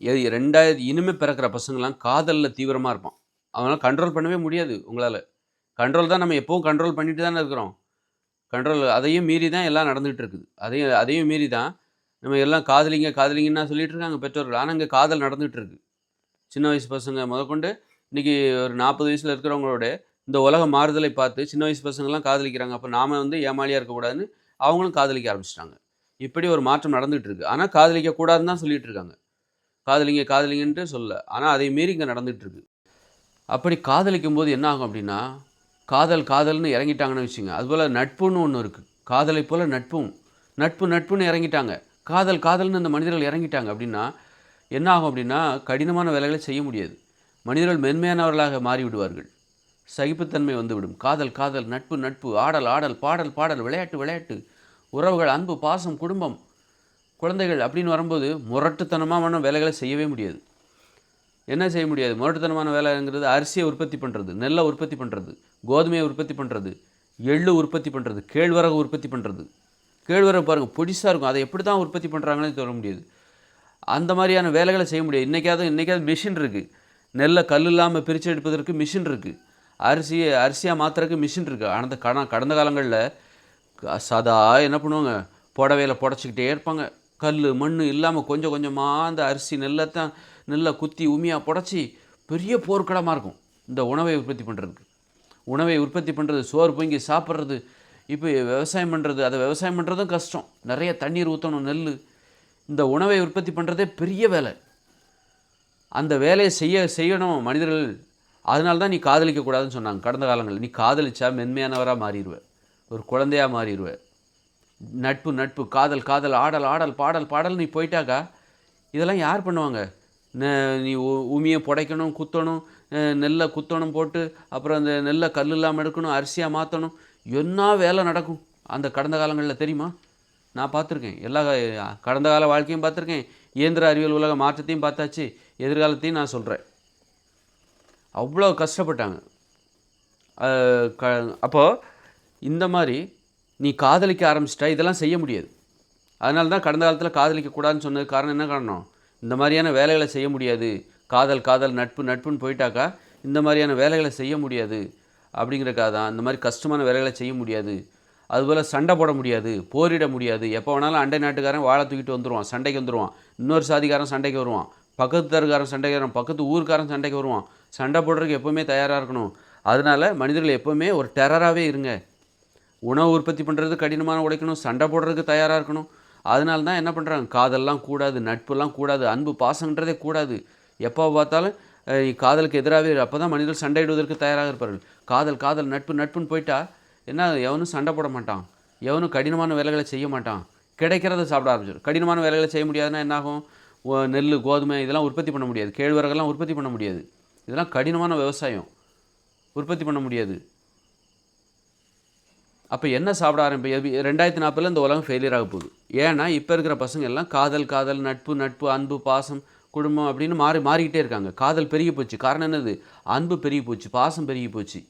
எ ரெண்டாயிரம் இனிமே பிறக்கிற பசங்களாம் காதலில் தீவிரமாக இருப்பான். அவனால் கண்ட்ரோல் பண்ணவே முடியாது உங்களால் கண்ட்ரோல் தான் நம்ம எப்பவும் கண்ட்ரோல் பண்ணிட்டு தானே இருக்கிறோம். கண்ட்ரோல் அதையும் மீறி தான் எல்லாம் நடந்துகிட்டு இருக்குது. அதையும் அதையும் மீறி தான் நம்ம எல்லாம் காதலிங்க, காதலிங்கன்னா சொல்லிட்டு இருக்காங்க பெற்றோர்கள். ஆனால் இங்கே காதல் நடந்துகிட்டு இருக்கு. சின்ன வயசு பசங்க முதற்கொண்டு இன்னைக்கு ஒரு நாற்பது வயசில் இருக்கிறவங்களோட இந்த உலக மாறுதலை பார்த்து சின்ன வயசு பசங்கள்லாம் காதலிக்கிறாங்க. அப்போ நாம வந்து ஏமாளியாக இருக்கக்கூடாதுன்னு அவங்களும் காதலிக்க ஆரம்பிச்சிட்டாங்க இப்படி ஒரு மாற்றம் நடந்துகிட்டு இருக்கு. ஆனால் காதலிக்க கூடாதுன்னு தான் சொல்லிட்டு இருக்காங்க. காதலிங்க, காதலிங்கன்ட்டு சொல்ல ஆனால் அதை மீறி இங்கே நடந்துகிட்ருக்கு அப்படி அப்படி காதலிக்கும்போது என்ன ஆகும் அப்படின்னா, காதல் காதல்னு இறங்கிட்டாங்கன்னு வச்சுங்க அதுபோல் நட்புன்னு ஒன்று இருக்குது காதலை போல் நட்பும். நட்பு நட்புன்னு இறங்கிட்டாங்க. காதல் காதல்னு இந்த மனிதர்கள் இறங்கிட்டாங்க அப்படின்னா, என்ன ஆகும் அப்படின்னா, கடினமான வேலைகளை செய்ய முடியாது. மனிதர்கள் மென்மையானவர்களாக மாறிவிடுவார்கள். சகிப்புத்தன்மை வந்துவிடும். காதல் காதல், நட்பு நட்பு, ஆடல் ஆடல், பாடல் பாடல், விளையாட்டு விளையாட்டு, உறவுகள், அன்பு, பாசம், குடும்பம், குழந்தைகள் அப்படின்னு வரும்போது முரட்டுத்தனமான வேலைகளை செய்யவே முடியாது. என்ன செய்ய முடியாது? முரட்டுத்தனமான வேலைங்கிறது அரிசியை உற்பத்தி பண்ணுறது நெல்லை உற்பத்தி பண்ணுறது கோதுமையை உற்பத்தி பண்ணுறது எள்ளு உற்பத்தி பண்ணுறது கேழ்வரகு உற்பத்தி பண்ணுறது கேழ்வரகு பாருங்க பொடிசாக இருக்கும். அதை எப்படி தான் உற்பத்தி பண்ணுறாங்கன்னு சொல்ல முடியாது. அந்த மாதிரியான வேலைகளை செய்ய முடியாது. இன்றைக்காவது இன்றைக்காவது மிஷின் இருக்குது நெல்லை கல் இல்லாமல் பிரித்து எடுப்பதற்கு மிஷின் இருக்குது அரிசியை அரிசியாக மாத்துறதுக்கு மிஷின் இருக்குது ஆனால் இந்த கடந்த காலங்களில் க சதா என்ன பண்ணுவாங்க? புடவையில் புடச்சிக்கிட்டே இருப்பாங்க. கல் மண் இல்லாமல் கொஞ்சம் கொஞ்சமாக அந்த அரிசி நெல்லத்தான் நெல்லை குத்தி உமியாக புடச்சி பெரிய போர்க்கடமாக இருக்கும். இந்த உணவை உற்பத்தி பண்ணுறதுக்கு உணவை உற்பத்தி பண்ணுறது சோறு பொங்கி சாப்பிட்றது இப்போ விவசாயம் பண்ணுறது அதை விவசாயம் பண்ணுறதும் கஷ்டம். நிறைய தண்ணீர் ஊற்றணும் நெல் இந்த உணவை உற்பத்தி பண்ணுறதே பெரிய வேலை. அந்த வேலையை செய்ய செய்யணும் மனிதர்கள். அதனால தான் நீ காதலிக்கக்கூடாதுன்னு சொன்னாங்க கடந்த காலங்களில் நீ காதலிச்சா மென்மையானவராக மாறிடுவேன் ஒரு குழந்தையா மாறிடுவேன் நட்பு நட்பு, காதல் காதல், ஆடல் ஆடல், பாடல் பாடல் நீ போயிட்டாக்கா, இதெல்லாம் யார் பண்ணுவாங்க? நீ உ புடைக்கணும், குத்தணும், நெல்லை குத்தணும் போட்டு, அப்புறம் அந்த நெல்லை கல் இல்லாமல் எடுக்கணும், அரிசியாக மாற்றணும் என்ன வேலை நடக்கும் அந்த கடந்த காலங்களில் தெரியுமா? நான் பார்த்துருக்கேன். எல்லா கடந்த கால வாழ்க்கையும் பார்த்துருக்கேன். இயந்திர அறிவியல் உலக மாற்றத்தையும் பார்த்தாச்சு. எதிர்காலத்தையும் நான் சொல்கிறேன் அவ்வளோ கஷ்டப்பட்டாங்க. க அப்போ இந்த மாதிரி நீ காதலிக்க ஆரம்பிச்சிட்டா இதெல்லாம் செய்ய முடியாது. அதனால தான் கடந்த காலத்தில் காதலிக்க கூடாதுன்னு சொன்னதுக்கு காரணம் என்ன காரணம்? இந்த மாதிரியான வேலைகளை செய்ய முடியாது. காதல் காதல், நட்பு நட்புன்னு போயிட்டாக்கா, இந்த மாதிரியான வேலைகளை செய்ய முடியாது. அப்படிங்கிறக்காக தான் இந்த மாதிரி கஷ்டமான வேலைகளை செய்ய முடியாது. அதுபோல் சண்டை போட முடியாது, போரிட முடியாது. எப்போ வேணாலும் அண்டை நாட்டுக்காரன் வாழை தூக்கிட்டு வந்துருவான். சண்டைக்கு வந்துருவான். இன்னொரு சாதிக்காரன் சண்டைக்கு வருவான். பக்கத்து தருக்காரன் சண்டைக்கு வருவான். பக்கத்து ஊருக்காரன் சண்டைக்கு வருவான். சண்டை போடுறதுக்கு எப்போவுமே தயாராக இருக்கணும். அதனால மனிதர்கள் எப்போவுமே ஒரு டெரராகவே இருங்க. உணவு உற்பத்தி பண்ணுறது கடினமான உழைக்கணும். சண்டை போடுறதுக்கு தயாராக இருக்கணும். அதனால தான் என்ன பண்ணுறாங்க காதல்லாம் கூடாது, நட்பெல்லாம் கூடாது, அன்பு பாசன்றதே கூடாது. எப்போ பார்த்தாலும் காதலுக்கு எதிராகவே அப்போ தான் மனிதர்கள் சண்டையிடுவதற்கு தயாராக இருப்பார்கள். காதல் காதல், நட்பு நட்புன்னு போயிட்டா, என்ன எவனும் சண்டை போட மாட்டான். எவனும் கடினமான வேலைகளை செய்ய மாட்டான். கிடைக்கிறத சாப்பிட ஆரம்பிச்சிடும். கடினமான வேலைகளை செய்ய முடியாதுன்னா என்ன ஆகும்? கோதுமை இதெல்லாம் உற்பத்தி பண்ண முடியாது. கேழ்வரகெல்லாம் உற்பத்தி பண்ண முடியாது. இதெல்லாம் கடினமான விவசாயம். உற்பத்தி பண்ண முடியாது. அப்போ என்ன சாப்பிட ஆரம்பி 2040ல இந்த உலகம் ஃபெயிலியர் ஆக போகுது. ஏன்னா, இப்போ இருக்கிற பசங்க எல்லாம் காதல் காதல், நட்பு நட்பு, அன்பு, பாசம், குடும்பம் அப்படின்னு மாறி மாறிக்கிட்டே இருக்காங்க. காதல் பெருகி போச்சு. காரணம் என்னது? அன்பு பெருகி போச்சு. பாசம் பெருகி போச்சு.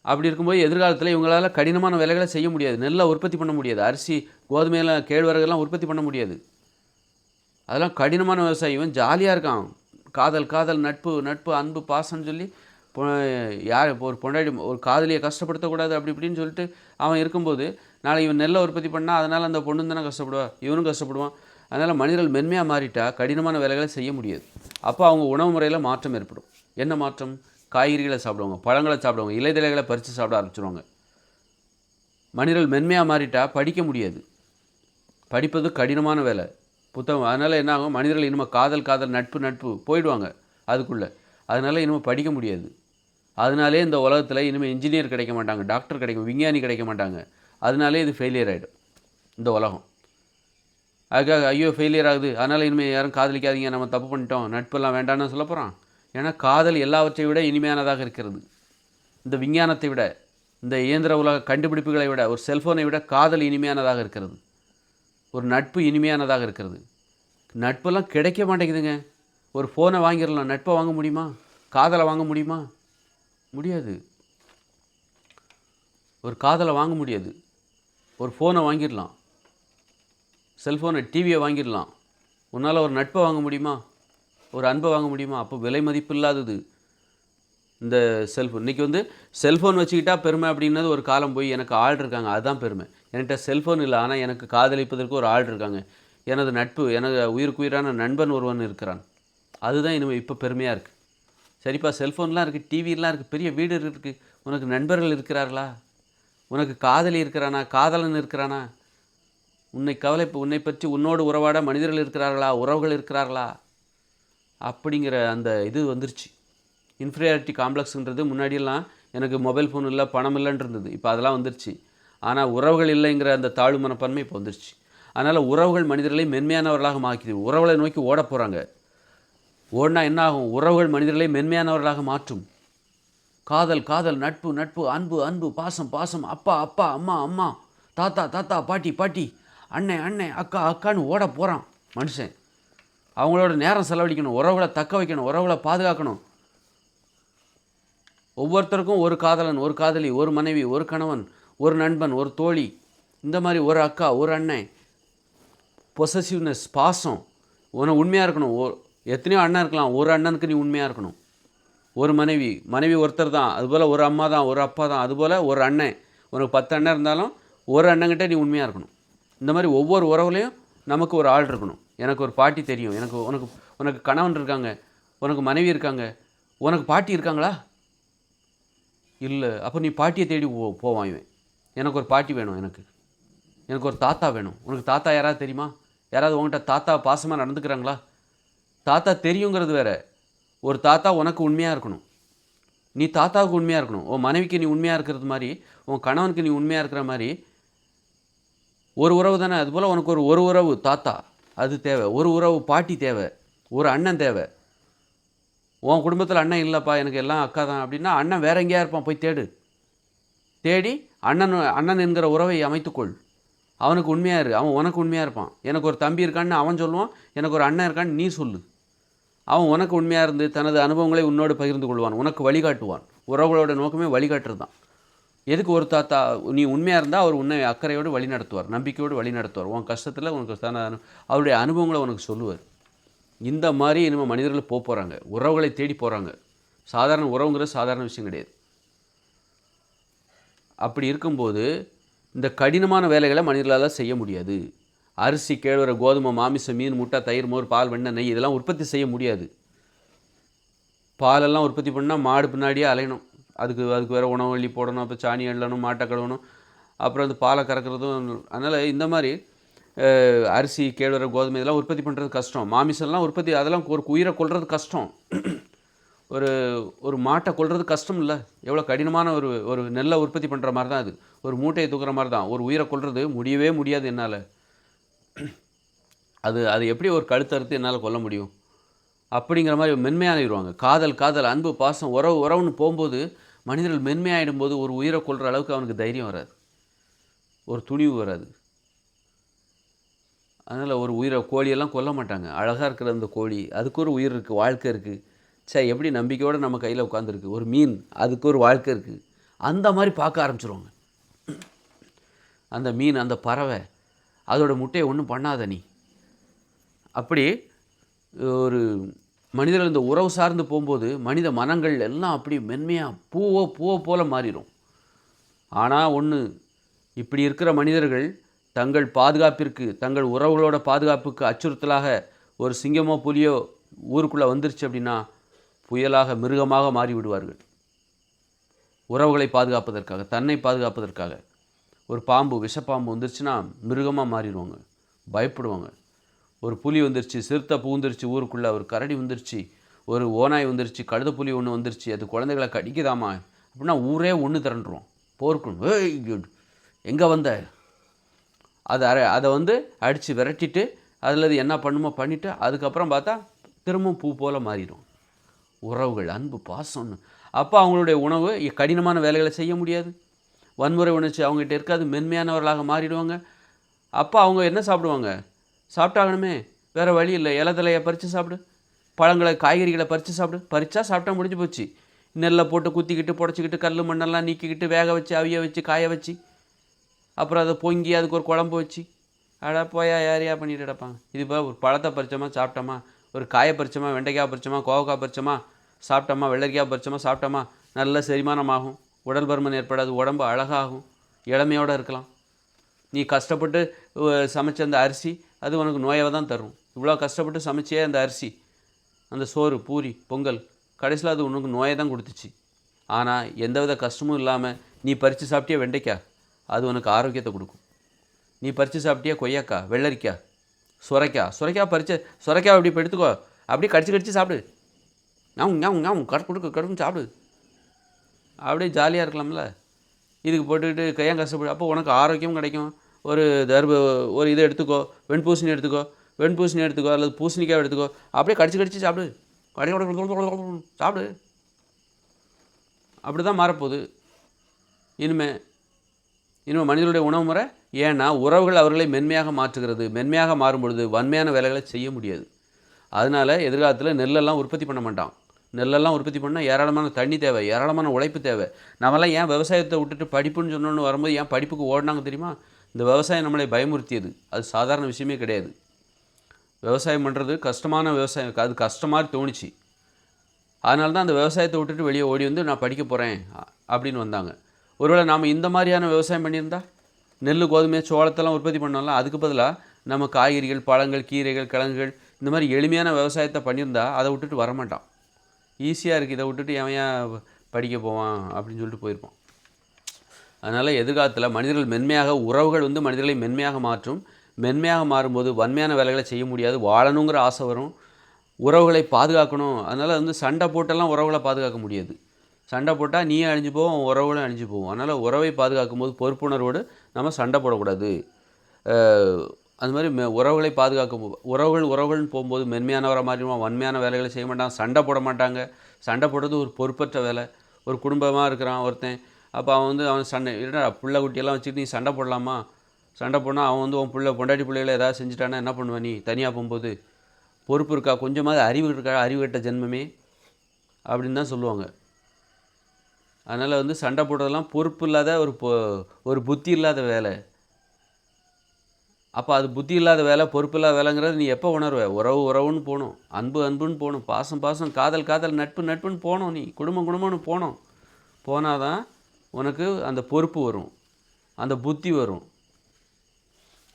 அப்படி இருக்கும்போது எதிர்காலத்தில் இவங்களால் கடினமான வேலைகளை செய்ய முடியாது. நெல்லை உற்பத்தி பண்ண முடியாது. அரிசி, கோதுமையெல்லாம் கேழ்வரகெல்லாம் உற்பத்தி பண்ண முடியாது. அதெல்லாம் கடினமான விவசாயம். இவன் ஜாலியா இருக்கான். காதல் காதல், நட்பு நட்பு, அன்பு, பாசம்னு சொல்லி யார் இப்போ ஒரு பொண்டாடி ஒரு காதலியை கஷ்டப்படுத்தக்கூடாது அப்படி இப்படின்னு சொல்லிட்டு அவன் இருக்கும்போது, நாளை இவன் நெல்லை உற்பத்தி பண்ணால் அதனால் அந்த பொண்ணு தானே கஷ்டப்படுவா. இவனும் கஷ்டப்படுவான். அதனால் மனிதர்கள் மென்மையாக மாறிட்டால் கடினமான வேலைகளை செய்ய முடியாது. அப்போ அவங்க உணவு முறையில் மாற்றம் ஏற்படும். என்ன மாற்றம்? காய்கறிகளை சாப்பிடுவாங்க, பழங்களை சாப்பிடுவாங்க, இலைதலைகளை பறித்து சாப்பிட ஆரம்பிச்சுருவாங்க. மனிதர்கள் மென்மையாக மாறிட்டால் படிக்க முடியாது. படிப்பது கடினமான வேலை. புத்தகம் அதனால் என்ன ஆகும்? மனிதர்கள் இனிமேல் காதல் காதல், நட்பு நட்பு போயிடுவாங்க அதுக்குள்ளே அதனால் இனிமேல் படிக்க முடியாது. அதனாலேயே இந்த உலகத்தில் இனிமேல் இன்ஜினியர் கிடைக்க மாட்டாங்க. டாக்டர் கிடைக்க விஞ்ஞானி கிடைக்க மாட்டாங்க. அதனாலேயே இது ஃபெயிலியர் ஆகிடும் இந்த உலகம். அதுக்காக ஐயோ! ஃபெயிலியர் ஆகுது. அதனால் இனிமேல் யாரும் காதலிக்காதீங்க. நம்ம தப்பு பண்ணிட்டோம். நட்பெல்லாம் வேண்டாம்னு சொல்ல போகிறான் ஏன்னா காதல் எல்லாவற்றை விட இனிமையானதாக இருக்கிறது. இந்த விஞ்ஞானத்தை விட, இந்த இயந்திர உலக கண்டுபிடிப்புகளை விட, ஒரு செல்ஃபோனை விட காதல் இனிமையானதாக இருக்கிறது. ஒரு நட்பு இனிமையானதாக இருக்கிறது. நட்பெல்லாம் கிடைக்க மாட்டேங்குதுங்க. ஒரு ஃபோனை வாங்கிடலாம். நட்பை வாங்க முடியுமா? காதலை வாங்க முடியுமா? முடியாது. ஒரு காதலை வாங்க முடியாது. ஒரு ஃபோனை வாங்கிடலாம். செல்ஃபோனை டிவியை வாங்கிடலாம். உன்னால் ஒரு நட்பை வாங்க முடியுமா ஒரு அன்பை வாங்க முடியுமா அப்போ விலை மதிப்பு இல்லாதது இந்த செல்ஃபோன் இன்றைக்கி வந்து செல்ஃபோன் வச்சுக்கிட்டா பெருமை அப்படின்னது ஒரு காலம் போய் எனக்கு ஆள் இருக்காங்க அதுதான் பெருமை என்கிட்ட செல்ஃபோன் இல்லை ஆனால் எனக்கு காதலிப்பதற்கு ஒரு ஆள் இருக்காங்க எனது நட்பு எனது உயிருக்கு உயிரான நண்பன் ஒருவன் இருக்கிறான் அதுதான் இனிமேல் இப்போ பெருமையாக இருக்குது சரிப்பா செல்ஃபோன்லாம் இருக்குது டிவிலாம் இருக்குது பெரிய வீடு இருக்குது உனக்கு நண்பர்கள் இருக்கிறார்களா? உனக்கு காதலி இருக்கிறானா? காதலன் இருக்கிறானா? உன்னை கவலை உன்னை பற்றி உன்னோடு உறவாட மனிதர்கள் இருக்கிறார்களா? உறவுகள் இருக்கிறார்களா? அப்படிங்கிற அந்த இது வந்துருச்சு. இன்ஃபீரியாரிட்டி காம்ப்ளெக்ஸுன்றது முன்னாடியெல்லாம் எனக்கு மொபைல் ஃபோன் இல்லை பணம் இல்லைன்ருந்தது இப்போ அதெல்லாம் வந்துருச்சு. ஆனால் உறவுகள் இல்லைங்கிற அந்த தாழ்வு மனப்பான்மை இப்போ வந்துருச்சு. அதனால் உறவுகள் மனிதர்களை மென்மையானவர்களாக மாக்கிது. உறவுகளை நோக்கி ஓட போகிறாங்க ஓடினா என்ன ஆகும் உறவுகள் மனிதர்களை மென்மையானவர்களாக மாற்றும். காதல் காதல் நட்பு நட்பு அன்பு அன்பு பாசம் பாசம் அப்பா அப்பா அம்மா அம்மா தாத்தா தாத்தா பாட்டி பாட்டி அண்ணன் அண்ணன் அக்கா அக்கான்னு ஓட போகிறான் மனுஷன். அவங்களோட நேரம் செலவழிக்கணும் உறவுகளை தக்க வைக்கணும் உறவுகளை பாதுகாக்கணும். ஒவ்வொருத்தருக்கும் ஒரு காதலன் ஒரு காதலி ஒரு மனைவி ஒரு கணவன் ஒரு நண்பன் ஒரு தோழி இந்த மாதிரி ஒரு அக்கா ஒரு அண்ணன். பொசசிவ்னஸ் பாசம். உன உண்மையாக இருக்கணும். ஓ எத்தனையோ அண்ணன் இருக்கலாம். ஒரு அண்ணனுக்கு நீ உண்மையாக இருக்கணும். ஒரு மனைவி மனைவி ஒருத்தர் தான். அதுபோல் ஒரு அம்மா தான் ஒரு அப்பா தான். அதுபோல் ஒரு அண்ணன். உனக்கு பத்து அண்ணன் இருந்தாலும் ஒரு அண்ணங்கிட்ட நீ உண்மையாக இருக்கணும். இந்த மாதிரி ஒவ்வொரு உறவுலையும் நமக்கு ஒரு ஆள் இருக்கணும். எனக்கு ஒரு பாட்டி தெரியும். எனக்கு உனக்கு உனக்கு கணவன் இருக்காங்க. உனக்கு மனைவி இருக்காங்க. உனக்கு பாட்டி இருக்காங்களா? இல்லை. அப்போ நீ பாட்டியை தேடி போ போவான் இவன். எனக்கு ஒரு பாட்டி வேணும் எனக்கு. எனக்கு ஒரு தாத்தா வேணும். உனக்கு தாத்தா யாராவது தெரியுமா? யாராவது உங்கள்கிட்ட தாத்தா பாசமாக நடந்துக்கிறாங்களா? தாத்தா தெரியுங்கிறது வேற. ஒரு தாத்தா உனக்கு உண்மையாக இருக்கணும். நீ தாத்தாவுக்கு உண்மையாக இருக்கணும். உன் மனைவிக்கு நீ உண்மையாக இருக்கிறது மாதிரி உன் கணவனுக்கு நீ உண்மையாக இருக்கிற மாதிரி ஒரு உறவு தானே. அதுபோல் உனக்கு ஒரு ஒரு உறவு தாத்தா. அது தேவை. ஒரு உறவு பாட்டி தேவை. ஒரு அண்ணன் தேவை. உன் குடும்பத்தில் அண்ணன் இல்லைப்பா எனக்கு எல்லாம் அக்கா தான் அப்படின்னா அண்ணன் வேற எங்கேயா இருப்பான் போய் தேடு. தேடி அண்ணன் அண்ணன் என்கிற உறவை அமைத்துக்கொள். அவனுக்கு உண்மையாக இரு. அவன் உனக்கு உண்மையாக இருப்பான். எனக்கு ஒரு தம்பி இருக்கான்னு அவன் சொல்லுவான். எனக்கு ஒரு அண்ணன் இருக்கான்னு நீ சொல்லு. அவன் உனக்கு உண்மையாக இருந்து தனது அனுபவங்களை உன்னோடு பகிர்ந்து கொள்வான். உனக்கு வழிகாட்டுவான். உறவுகளோட நோக்கமே வழிகாட்டுறது தான். எதுக்கு ஒரு தாத்தா நீ உண்மையாக இருந்தால் அவர் உன்னை அக்கறையோடு வழி நடத்துவார் நம்பிக்கையோடு வழி நடத்துவார் உன் கஷ்டத்தில் உனக்கு தன அவருடைய அனுபவங்களை உனக்கு சொல்லுவார். இந்த மாதிரி இனிமேல் மனிதர்கள் போக போகிறாங்க உறவுகளை தேடி போகிறாங்க சாதாரண உறவுங்கிறது சாதாரண விஷயம் கிடையாது. அப்படி இருக்கும்போது இந்த கடினமான வேலைகளை மனிதர்களால் செய்ய முடியாது. அரிசி கேழ்வர கோதுமை மாமிசம் மீன் முட்டை தயிர் மோர் பால் வெண்ணெய் நெய் இதெல்லாம் உற்பத்தி செய்ய முடியாது. பாலெல்லாம் உற்பத்தி பண்ணால் மாடு பின்னாடியே அலையணும். அதுக்கு அதுக்கு வேறு உணவு வள்ளி போடணும். அப்போ சாணி அள்ளணும் மாட்டை கழுவணும். அப்புறம் அந்த பாலை கறக்கிறதும் அதனால் இந்த மாதிரி அரிசி கேழ்வர கோதுமை இதெல்லாம் உற்பத்தி பண்ணுறது கஷ்டம். மாமிசம்லாம் உற்பத்தி அதெல்லாம் ஒரு உயிரை கொள்வது கஷ்டம். ஒரு ஒரு மாட்டை கொள்வது கஷ்டம் இல்லை எவ்வளோ கடினமான ஒரு ஒரு நெல்லை உற்பத்தி பண்ணுற மாதிரி தான் அது. ஒரு மூட்டையை தூக்குற மாதிரி தான் ஒரு உயிரை கொள்வது முடியவே முடியாது என்னால். அது அது எப்படி ஒரு கழுத்தறுத்து என்னால் கொல்ல முடியும்? அப்படிங்கிற மாதிரி மென்மையாகிடுவாங்க காதல் காதல் அன்பு பாசம் உறவு உறவுன்னு போகும்போது மனிதர்கள் மென்மையாயிடும் போது ஒரு உயிரை கொள்கிற அளவுக்கு அவனுக்கு தைரியம் வராது. ஒரு துணிவு வராது. அதனால் ஒரு உயிரை கோழியெல்லாம் கொல்ல மாட்டாங்க. அழகாக இருக்கிற அந்த கோழி அதுக்கு ஒரு உயிர் இருக்குது வாழ்க்கை இருக்குது சே எப்படி நம்பிக்கையோடு நம்ம கையில் உட்காந்துருக்கு ஒரு மீன் அதுக்கு ஒரு வாழ்க்கை இருக்குது அந்த மாதிரி பார்க்க ஆரம்பிச்சிருவாங்க. அந்த மீன் அந்த பறவை அதோடய முட்டையை ஒன்றும் பண்ணாத நீ. அப்படி ஒரு மனிதர்கள் இந்த உறவு சார்ந்து போகும்போது மனித மனங்கள் எல்லாம் அப்படி மென்மையாக பூவோ பூவோ போல மாறிடும் ஆனால் ஒன்று இப்படி இருக்கிற மனிதர்கள் தங்கள் பாதுகாப்பிற்கு தங்கள் உறவுகளோட பாதுகாப்புக்கு அச்சுறுத்தலாக ஒரு சிங்கமோ புலியோ ஊருக்குள்ளே வந்துருச்சு அப்படின்னா புயலாக மிருகமாக மாறிவிடுவார்கள். உறவுகளை பாதுகாப்பதற்காக தன்னை பாதுகாப்பதற்காக. ஒரு பாம்பு விஷப்பாம்பு வந்துருச்சுன்னா மிருகமாக மாறிடுவாங்க. பயப்படுவாங்க. ஒரு புலி வந்துருச்சு சிறுத்தை பூந்துருச்சு ஊருக்குள்ளே ஒரு கரடி வந்துருச்சு ஒரு ஓனாய் வந்துருச்சு கழுத புலி ஒன்று வந்துருச்சு அது குழந்தைகளை கடிக்குதாமா அப்படின்னா ஊரே ஒன்று திரண்டுருவோம் போர்க்கணும். ஏய் எங்கே வந்த? அதை அரை அதை வந்து அடித்து விரட்டிட்டு அதில் அது என்ன பண்ணுமோ பண்ணிவிட்டு அதுக்கப்புறம் பார்த்தா திரும்பவும் பூ போல் மாறிடும். உறவுகள் அன்பு பாசம்னு. அப்போ அவங்களுடைய உணவு கடினமான வேலைகளை செய்ய முடியாது. வன்முறை உணர்ச்சி அவங்ககிட்ட இருக்காது மென்மையானவர்களாக மாறிடுவாங்க. அப்போ அவங்க என்ன சாப்பிடுவாங்க? சாப்பிட்டாகணுமே வேறு வழி இல்லை. இலதலையை பறித்து சாப்பிடு. பழங்களை காய்கறிகளை பறித்து சாப்பிடு. பறிச்சா சாப்பிட்டா முடிஞ்சு போச்சு. நெல்லை போட்டு குத்திக்கிட்டு புடச்சிக்கிட்டு கல் மண்ணெல்லாம் நீக்கிக்கிட்டு வேக வச்சு அவிய வச்சு காய வச்சு அப்புறம் அதை பொங்கி அதுக்கு ஒரு குழம்பு வச்சு அடா போயா யாரையா பண்ணிட்டு கிடப்பாங்க? இது ஒரு பழத்தை பறிச்சோமா சாப்பிட்டோமா? ஒரு காயை பறிச்சோமா வெண்டைக்காய் பறிச்சோமா கோவக்காய் பறிச்சோமா சாப்பிட்டோமா வெள்ளரிக்காய் பறிச்சோமா சாப்பிட்டோமா? நல்ல செரிமானம் ஆகும் உடல் பருமன் ஏற்படாது உடம்பு அழகாகும் இளமையோடு இருக்கலாம். நீ கஷ்டப்பட்டு சமைச்ச அந்த அரிசி அது உனக்கு நோயை தான் தரும். இவ்வளோ கஷ்டப்பட்டு சமைச்சே அந்த அரிசி அந்த சோறு பூரி பொங்கல் கடைசியில் அது உனக்கு நோயை தான் கொடுத்துச்சு. ஆனால் எந்தவித கஷ்டமும் இல்லாமல் நீ பறித்து சாப்பிட்டியா வெண்டைக்காய் அது உனக்கு ஆரோக்கியத்தை கொடுக்கும். நீ பறித்து சாப்பிட்டியா கொய்யாக்காய் வெள்ளரிக்காய் சுரைக்காய் சுரைக்காய் பறித்து சுரைக்காய் அப்படி எடுத்துக்கோ. அப்படியே கடிச்சு கடிச்சு சாப்பிடு. ஞாவும் ஞாவும் ஞாவும் கடை கொடுக்க கடுக்கும் சாப்பிடு. அப்படியே ஜாலியாக இருக்கலாம்ல. இதுக்கு போட்டுக்கிட்டு கையாக கஷ்டப்படு அப்போ உனக்கு ஆரோக்கியம் கிடைக்கும். ஒரு தர்ப ஒரு இதை எடுத்துக்கோ வெண்பூசணி எடுத்துக்கோ வெண்பூசணி எடுத்துக்கோ அல்லது பூசணிக்காய் எடுத்துக்கோ அப்படியே கடிச்சு கடிச்சு சாப்பிடு. கடி சாப்பிடு. அப்படி தான் மாறப்போகுது. இனிமே இனிமேல் மனிதனுடைய உணவு முறை ஏன்னா உறவுகள் அவர்களை மென்மையாக மாற்றுகிறது. மென்மையாக மாறும் பொழுது வன்மையான வேலைகளை செய்ய முடியாது. அதனால் எதிர்காலத்தில் நெல்லெல்லாம் உற்பத்தி பண்ண மாட்டான். நெல்லெல்லாம் உற்பத்தி பண்ணால் ஏராளமான தண்ணி தேவை ஏராளமான உழைப்பு தேவை. நம்மளாம் ஏன் விவசாயத்தை விட்டுட்டு படிப்புன்னு சொன்னோன்னு வரும்போது ஏன் படிப்புக்கு ஓடினாங்க தெரியுமா? இந்த விவசாயம் நம்மளை பயமுறுத்தியது. அது சாதாரண விஷயமே கிடையாது. விவசாயம் பண்ணுறது கஷ்டமான விவசாயம் அது கஷ்டமாக தோணுச்சு. அதனால தான் அந்த விவசாயத்தை விட்டுட்டு வெளியே ஓடி வந்து நான் படிக்க போகிறேன் அப்படின்னு வந்தாங்க. ஒருவேளை நாம் இந்த மாதிரியான விவசாயம் பண்ணியிருந்தா? நெல் கோதுமை சோளத்தெல்லாம் உற்பத்தி பண்ணோம்ல அதுக்கு பதிலாக நம்ம காய்கறிகள் பழங்கள் கீரைகள் கிழங்குகள் இந்த மாதிரி எளிமையான விவசாயத்தை பண்ணியிருந்தா அதை விட்டுட்டு வரமாட்டான். ஈஸியாக இருக்குது இதை விட்டுட்டு எவன் ஏன் படிக்க போவான் அப்படின்னு சொல்லிட்டு போயிருப்பான் அதனால் எதிர்காலத்தில் மனிதர்கள் மென்மையாக உறவுகள் வந்து மனிதர்களை மென்மையாக மாற்றும். மென்மையாக மாறும்போது வன்மையான வேலைகளை செய்ய முடியாது. வாழணுங்கிற ஆசை வரும். உறவுகளை பாதுகாக்கணும். அதனால் வந்து சண்டை போட்டெல்லாம் உறவுகளை பாதுகாக்க முடியாது. சண்டை போட்டால் நீயே அழிஞ்சு போவோம் உறவுகளும் அழிஞ்சு போவோம் அதனால் உறவை பாதுகாக்கும் போது பொறுப்புணர்வோடு நம்ம சண்டை போடக்கூடாது. அது மாதிரி மெ உறவுகளை பாதுகாக்கும் உறவுகள் உறவுகள்னு போகும்போது மென்மையானவரை மாதிரி வன்மையான வேலைகளை செய்ய மாட்டாங்க சண்டை போட மாட்டாங்க. சண்டை போடுறது ஒரு பொறுப்பற்ற வேலை. ஒரு குடும்பமாக இருக்கிறான் ஒருத்தன். அப்போ அவன் வந்து அவன் சண்டை இல்லைடா பிள்ளை குட்டியெல்லாம் வச்சுட்டு நீ சண்டை போடலாமா? சண்டை போனால் அவன் வந்து உன் பிள்ளை பொண்டாட்டி பிள்ளைகளை ஏதாவது செஞ்சுட்டானா என்ன பண்ணுவ நீ? தனியாக போகும்போது? பொறுப்பு இருக்கா? கொஞ்சமாவது அறிவு இருக்கா? அறிவு கட்ட ஜென்மமே? அப்படின்னு தான் சொல்லுவாங்க. அதனால் வந்து சண்டை போடுறதெல்லாம் பொறுப்பு இல்லாத ஒரு பொ- ஒரு புத்தி இல்லாத வேலை. அப்போ அது புத்தி இல்லாத வேலை பொறுப்பு இல்லாத வேலைங்கிறது நீ எப்போ உணர்வ? உறவு உறவுன்னு போகணும். அன்பு அன்புன்னு போகணும். பாசம் பாசம் காதல் காதல் நட்பு நட்புன்னு போகணும் நீ. குடும்பம் குடும்பம்னு போகணும். போனால் தான் உனக்கு அந்த பொறுப்பு வரும். அந்த புத்தி வரும்.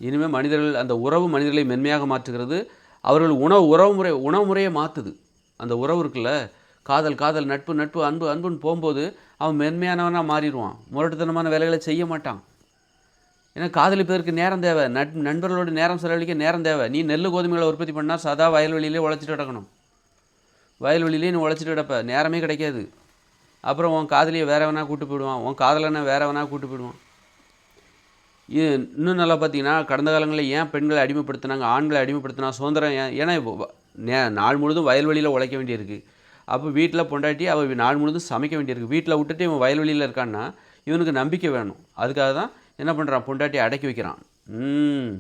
இனிமேல் மனிதர்கள் அந்த உறவு மனிதர்களை மென்மையாக மாற்றுகிறது. அவர்கள் உணவு உறவு முறை உணவு முறையை மாற்றுது அந்த உறவு இருக்குல்ல? காதல் காதல் நட்பு நட்பு அன்பு அன்புன்னு போகும்போது அவன் மென்மையானவனாக மாறிடுவான். முரட்டுத்தனமான வேலைகளை செய்ய மாட்டான். ஏன்னா காதலிப்பதற்கு நேரம் தேவை. நட் நண்பர்களோடு நேரம் செலவழிக்க நேரம் தேவை. நீ நெல் கோதுமைகளை உற்பத்தி பண்ணால் சதா வயல்வெளியிலே உழைச்சிட்டு கிடக்கணும். வயல்வெளியிலே நீ உழைச்சிட்டு கிடப்ப. நேரமே கிடைக்காது. அப்புறம் உன் காதலியை வேற வேணா கூட்டு போயிடுவான். உன் காதலனை வேற வேணா கூட்டு போயிடுவான். இது இன்னும் நல்லா பார்த்தீங்கன்னா கடந்த காலங்களில் ஏன் பெண்களை அடிமைப்படுத்தினாங்க ஆண்களை அடிமைப்படுத்தினா சுதந்திரம் ஏன்? ஏன்னா இப்போ நே- நாள் முழுதும் வயல்வெளியில் உழைக்க வேண்டியிருக்கு. அப்போ வீட்டில் பொண்டாட்டி அவள் நாள் முழுதும் சமைக்க வேண்டியிருக்கு. வீட்டில் விட்டுட்டு இவன் வயல்வெளியில் இருக்கான்னா இவனுக்கு நம்பிக்கை வேணும். அதுக்காக தான் என்ன பண்ணுறான் பொண்டாட்டி அடக்கி வைக்கிறான். ம்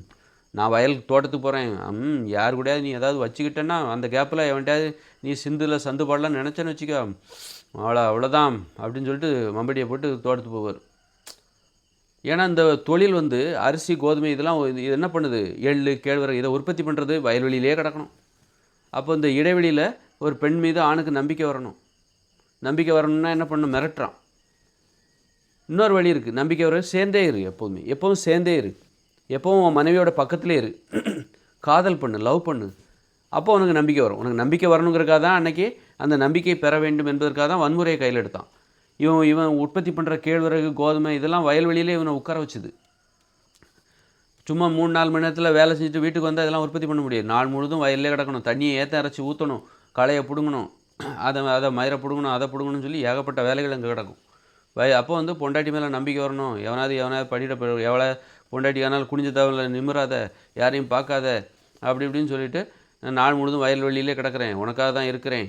நான் வயலுக்கு தோட்டத்துக்கு போகிறேன் ம் யார் கூடயாவது நீ ஏதாவது வச்சுக்கிட்டேன்னா அந்த கேப்பில் எவன்ட்டாவது நீ சிந்தில் சந்து பாடலாம் நினச்சேன்னு வச்சுக்கோ. அவ்வளோ அவ்வளோதான் அப்படின்னு சொல்லிட்டு மம்படியை போட்டு தோட்டத்துக்கு போவார். ஏன்னா இந்த தொழில் வந்து அரிசி கோதுமை இதெல்லாம் இது என்ன பண்ணுது? எள்ளு கேழ்வரகு இதை உற்பத்தி பண்ணுறது வயல்வெளியிலே கிடக்கணும். அப்போ இந்த இடைவெளியில் ஒரு பெண் மீது ஆணுக்கு நம்பிக்கை வரணும். நம்பிக்கை வரணும்னா என்ன பண்ணணும்? மிரட்டுறான். இன்னொரு வழி இருக்குது நம்பிக்கை வர சேர்ந்தே இரு எப்போதுமே. எப்பவும் சேர்ந்தே இரு. எப்போவும் உன் மனைவியோட பக்கத்திலே இரு. காதல் பண்ணு லவ் பண்ணு. அப்போ உனக்கு நம்பிக்கை வரும். உனக்கு நம்பிக்கை வரணுங்கிறக்காக தான் அன்றைக்கி அந்த நம்பிக்கை பெற வேண்டும் என்பதற்காக தான் வன்முறையை கையில் எடுத்தான். இவன் இவன் உற்பத்தி பண்ணுற கேழ்வரகு கோதுமை இதெல்லாம் வயல்வெளியிலே இவனை உட்கார வச்சுது. சும்மா மூணு நாலு மணி நேரத்தில் வேலை செஞ்சுட்டு வீட்டுக்கு வந்தால் இதெல்லாம் உற்பத்தி பண்ண முடியாது. நாள் முழுதும் வயல்லே கிடக்கணும். தண்ணியை ஏற்ற அரைச்சி ஊற்றணும் களையை பிடுங்கணும். அதை அதை மயிரை பிடுங்கணும் அதை பிடுங்கணும்னு சொல்லி ஏகப்பட்ட வேலைகள் அங்கே கிடக்கும். வய அப்போ வந்து பொண்டாட்டி மேலே நம்பிக்கை வரணும். எவனாவது எவனாவது படிக்கிற போய் எவ்வளோ பொண்டாட்டி ஆனால் குனிஞ்ச தவிர நிமிராத யாரையும் பார்க்காத அப்படி இப்படின்னு சொல்லிட்டு நான் நாள் முழுதும் வயல்வெளியிலே கிடக்கிறேன். உனக்காக தான் இருக்கிறேன்.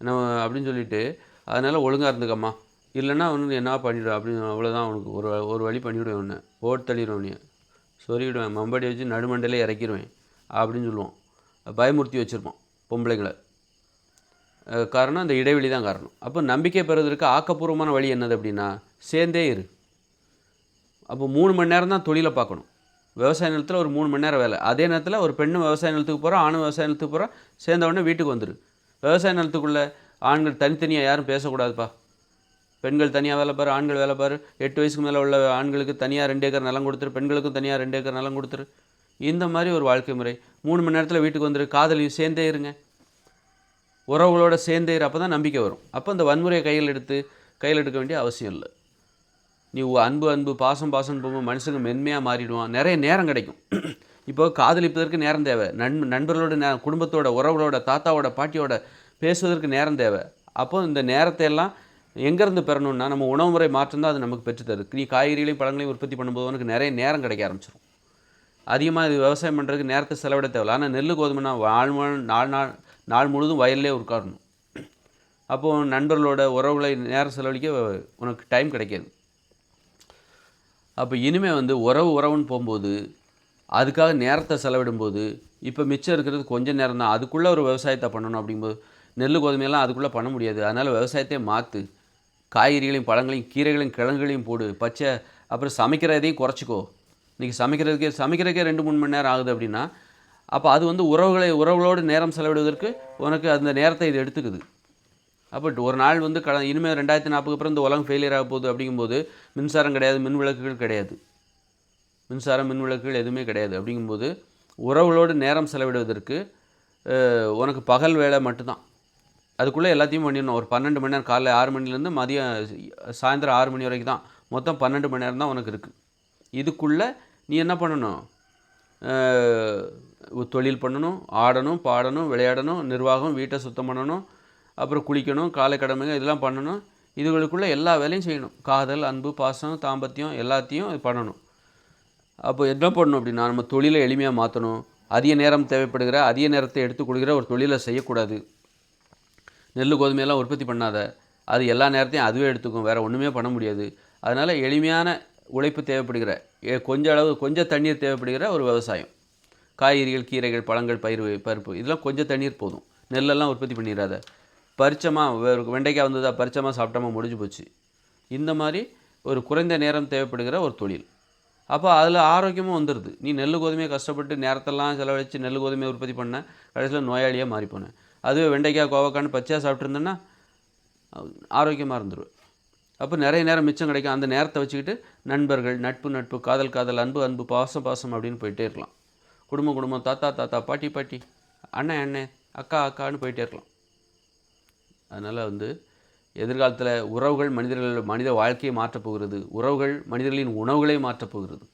நம்ம அப்படின்னு சொல்லிட்டு அதனால் ஒழுங்காக இருந்துக்கம்மா. இல்லைன்னா அவனுக்கு என்ன பண்ணிவிடும் அப்படின்னு அவ்வளோதான் உனக்கு. ஒரு ஒரு வழி பண்ணிவிடுவேன் ஒன்று ஓட்டு தள்ளிடுவேன் உன்னைய. சொருகிடுவேன் மம்படி வச்சு நடுமண்டையிலே இறக்கிடுவேன் அப்படின்னு சொல்லுவோம். பயமுறுத்தி வச்சுருப்போம் பொம்பளைங்களை. காரணம் அந்த இடைவெளி தான் காரணம். அப்போ நம்பிக்கை பெறுவதற்கு ஆக்கப்பூர்வமான வழி என்னது அப்படின்னா சேர்ந்தே இரு. அப்போ மூணு மணி நேரம் தான் தொழிலை பார்க்கணும். விவசாய நிலத்தில் ஒரு மூணு மணி நேரம் வேலை. அதே நேரத்தில் ஒரு பெண்ணும் விவசாய நிலத்துக்கு போகிறோம் ஆணும் விவசாய நிலத்துக்கு போகிறோம் சேர்ந்த உடனே வீட்டுக்கு வந்துடு விவசாய நிலத்துக்குள்ளே ஆண்கள் தனித்தனியாக யாரும் பேசக்கூடாதுப்பா. பெண்கள் தனியாக வேலை பாரு ஆண்கள் வேலை பாரு. எட்டு வயசுக்கு மேலே உள்ள ஆண்களுக்கு தனியாக ரெண்டு ஏக்கர் நிலம் கொடுத்துரு பெண்களுக்கும் தனியாக ரெண்டு ஏக்கர் நிலம் கொடுத்துரு. இந்த மாதிரி ஒரு வாழ்க்கை முறை. மூணு மணி நேரத்தில் வீட்டுக்கு வந்துரு காதலியும் சேர்ந்தே இருங்க. உறவுகளோட சேர்ந்தே அப்போ தான் நம்பிக்கை வரும். அப்போ இந்த வன்முறையை கையில் எடுத்து கையில் எடுக்க வேண்டிய அவசியம் இல்லை. நீ அன்பு அன்பு பாசம் பாசம் போகும்போது மனுஷங்க மென்மையாக மாறிடுவான். நிறைய நேரம் கிடைக்கும். இப்போ காதலிப்பதற்கு நேரம் தேவை. நண் நண்பர்களோட நே குடும்பத்தோட உறவுகளோட தாத்தாவோட பாட்டியோட பேசுவதற்கு நேரம் தேவை. அப்போ இந்த நேரத்தை எல்லாம் எங்கேருந்து பெறணும்னா நம்ம உணவு முறை மாற்றம் தான் அது நமக்கு பெற்றுத்தருது நீ காய்கறிகளையும் பழங்களையும் உற்பத்தி பண்ணும்போது உனக்கு நிறைய நேரம் கிடைக்க ஆரம்பிச்சிடும் அதிகமாக இது விவசாயம் பண்ணுறதுக்கு நேரத்தை செலவிட தேவையில்ல. ஆனால் நெல் கோதுமைனா வாழ் நாலு நாள் நாள் முழுதும் வயல்லே உட்காரணும். அப்போது நண்பர்களோட உறவுகளை நேரம் செலவழிக்க உனக்கு டைம் கிடைக்காது. அப்போ இனிமேல் வந்து உறவு உறவுன்னு போகும்போது அதுக்காக நேரத்தை செலவிடும்போது இப்போ மிச்சம் இருக்கிறது கொஞ்சம் நேரம் தான் அதுக்குள்ளே ஒரு விவசாயத்தை பண்ணணும் அப்படிங்கும்போது நெல் கோதுமையெல்லாம் அதுக்குள்ளே பண்ண முடியாது. அதனால் விவசாயத்தையே மாற்று காய்கறிகளையும் பழங்களையும் கீரைகளையும் கிழங்குகளையும் போடு. பச்சை அப்புறம் சமைக்கிறதையும் குறைச்சிக்கோ. இன்றைக்கி சமைக்கிறதுக்கே சமைக்கிறதுக்கே ரெண்டு மூணு மணி நேரம் ஆகுது அப்படின்னா அப்போ அது வந்து உறவுகளை உறவுகளோடு நேரம் செலவிடுவதற்கு உனக்கு அந்த நேரத்தை இது எடுத்துக்குது. அப்போ ஒரு நாள் வந்து கட இனிமேல் ரெண்டாயிரத்தி நாற்பதுக்கு அப்புறம் இந்த உலகம் ஃபெயிலியர் ஆக போகுது அப்படிங்கும்போது மின்சாரம் கிடையாது மின் விளக்குகள் கிடையாது. மின்சாரம் மின் விளக்குகள் எதுவுமே கிடையாது. அப்படிங்கும்போது உறவுகளோடு நேரம் செலவிடுவதற்கு உனக்கு பகல் வேலை மட்டும்தான். அதுக்குள்ளே எல்லாத்தையும் பண்ணிடணும். ஒரு பன்னெண்டு மணி நேரம் காலைல ஆறு மணிலேருந்து மதியம் சாயந்தரம் ஆறு மணி வரைக்கும் தான். மொத்தம் பன்னெண்டு மணி நேரம் தான் உனக்கு இருக்குது இதுக்குள்ளே நீ என்ன பண்ணணும்? தொழில் பண்ணணும் ஆடணும் பாடணும் விளையாடணும் நிர்வாகம் வீட்டை சுத்தம் பண்ணணும் அப்புறம் குளிக்கணும் காலை கடமைங்க இதெல்லாம் பண்ணணும். இதுகளுக்குள்ளே எல்லா வேலையும் செய்யணும். காதல் அன்பு பாசம் தாம்பத்தியம் எல்லாத்தையும் இது பண்ணணும். அப்போ என்ன பண்ணணும் அப்படின்னா நம்ம தொழிலை எளிமையாக மாற்றணும் அதிக நேரம் தேவைப்படுகிற அதிக நேரத்தை எடுத்து கொடுக்குற ஒரு தொழிலை செய்யக்கூடாது. நெல் கோதுமையெல்லாம் உற்பத்தி பண்ணாத. அது எல்லா நேரத்தையும் அதுவே எடுத்துக்கும். வேறு ஒன்றுமே பண்ண முடியாது. அதனால் எளிமையான உழைப்பு தேவைப்படுகிற எ- கொஞ்ச அளவு கொஞ்சம் தண்ணீர் தேவைப்படுகிற ஒரு விவசாயம். காய்கறிகள் கீரைகள் பழங்கள் பயிர் பருப்பு இதெல்லாம் கொஞ்சம் தண்ணீர் போதும். நெல்லெல்லாம் உற்பத்தி பண்ணிடாத பரிச்சமாக வெண்டைக்காய் வந்ததா பரிச்சமாக சாப்பிட்டாம முடிஞ்சு போச்சு. இந்த மாதிரி ஒரு குறைந்த நேரம் தேவைப்படுகிற ஒரு தொழில். அப்போ அதில் ஆரோக்கியமும் வந்துடுது நீ நெல் கோதுமையை கஷ்டப்பட்டு நேரத்தெல்லாம் செலவழித்து நெல் கோதுமையை உற்பத்தி பண்ண கடைசியில் நோயாளியாக மாறி போனேன் அதுவே வெண்டைக்காய் கோவக்கான்னு பச்சையாக சாப்பிட்ருந்தேன்னா ஆரோக்கியமாக இருந்துருவேன். அப்போ நிறைய நேரம் மிச்சம் கிடைக்கும். அந்த நேரத்தை வச்சுக்கிட்டு நண்பர்கள் நட்பு நட்பு காதல் காதல் அன்பு அன்பு பாசம் பாசம் அப்படின்னு போயிட்டே இருக்கலாம். குடும்பம் குடும்பம் தாத்தா தாத்தா பாட்டி பாட்டி அண்ணன் அண்ணன் அக்கா அக்கான்னு போயிட்டே இருக்கலாம். அதனால் வந்து எதிர்காலத்தில் உறவுகள் மனிதர்கள் மனித வாழ்க்கையை மாற்றப் போகிறது உறவுகள் மனிதர்களின் உணவுகளை மாற்றப் போகிறது.